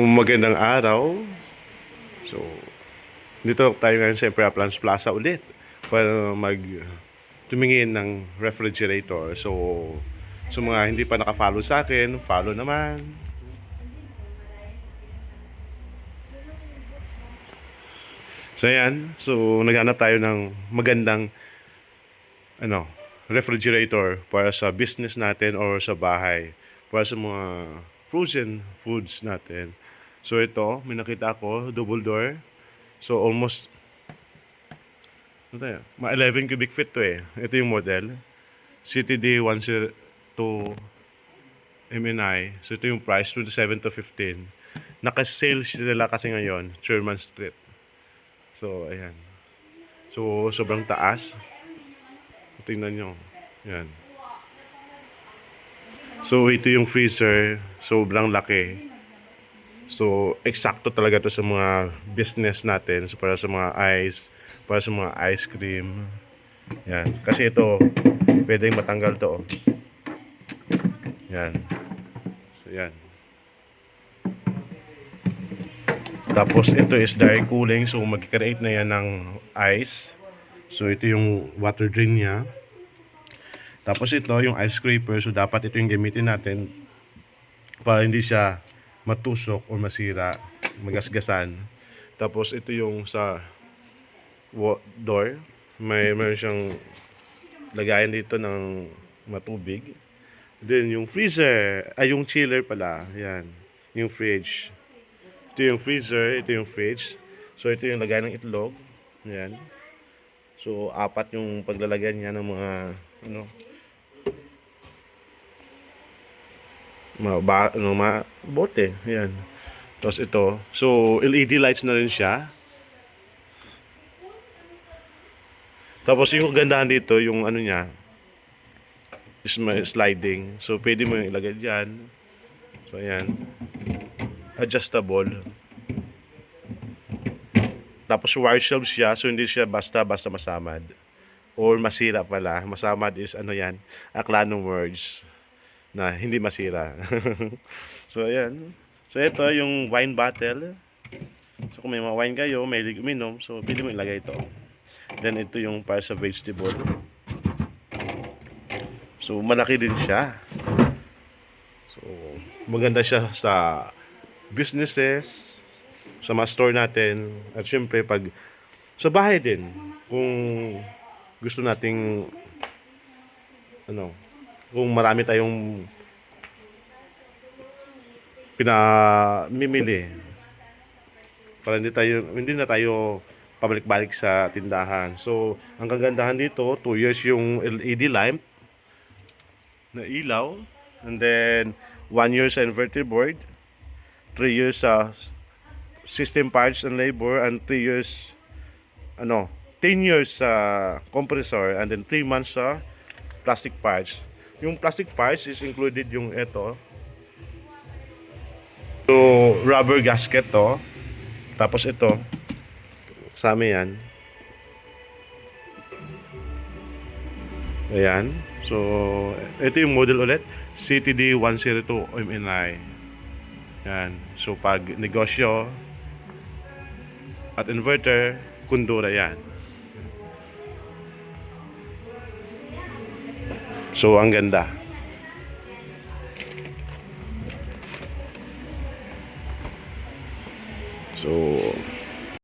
Magandang araw. So, dito tayo ngayon sa Emperor Plans Plaza ulit para mag tumingin ng refrigerator. So, sa mga hindi pa nakafollow sa akin, follow naman. So, ayan. So, naghanap tayo ng magandang ano, refrigerator para sa business natin or sa bahay. Para sa mga frozen foods natin. So ito, may nakita ako, double door. So almost ano tayo? Ma 11 cubic feet to eh. Ito yung model. CTD 102 MNI. So ito yung price, 27 to 15. Naka-sale nila kasi ngayon, Sherman Street. So, ayan. So, sobrang taas. Tingnan nyo. Yan. So, ito yung freezer. Sobrang laki. So, eksakto talaga to sa mga business natin. So, para sa mga ice, para sa mga ice cream. Yan. Kasi ito, pwedeng matanggal to. oh. Yan. So, yan. Tapos, ito is direct cooling. So, mag-create na yan ng ice. So, ito yung water drain niya. Tapos ito, yung ice scraper. So, dapat ito yung gamitin natin para hindi siya matusok o masira, magasgasan. Tapos ito yung sa door. May meron siyang lagayan dito ng matubig. Then yung freezer, ay yung chiller pala. Yan. Yung fridge. Ito yung freezer, ito yung fridge. So ito yung lagayan ng itlog. Yan. So apat yung paglalagyan niya ng mga ano mga ba, ano, mga bote. Yan. Tapos ito. So, LED lights na rin siya. Tapos yung gandahan dito, yung ano niya, is may sliding. So, pwede mo yung ilagay dyan. So, ayan. Adjustable. Tapos wire shelf siya, so hindi siya basta-basta masamad. Or masira pala. Masamad is ano yan, akla ng words na hindi masira. so, ayan. So, ito yung wine bottle. So, kung may mga wine kayo, may uminom, so, pwede mo ilagay ito. Then, ito yung para sa vegetable. So, malaki din siya. So, maganda siya sa businesses, sa mga store natin, at syempre, pag sa bahay din, kung gusto nating ano, kung marami tayong pinamimili para hindi tayo hindi na tayo pabalik-balik sa tindahan. So, ang kagandahan dito, 2 years yung LED lamp na ilaw and then 1 year sa inverter board, 3 years sa system parts and labor and 3 years ano, 10 years sa compressor and then 3 months sa plastic parts. Yung plastic parts is included yung ito. So, rubber gasket to. Tapos ito. Kasama yan. Ayan. So, ito yung model ulit. CTD 102 MNI. Yan. So, pag negosyo at inverter, kundura yan. So, ang ganda. So,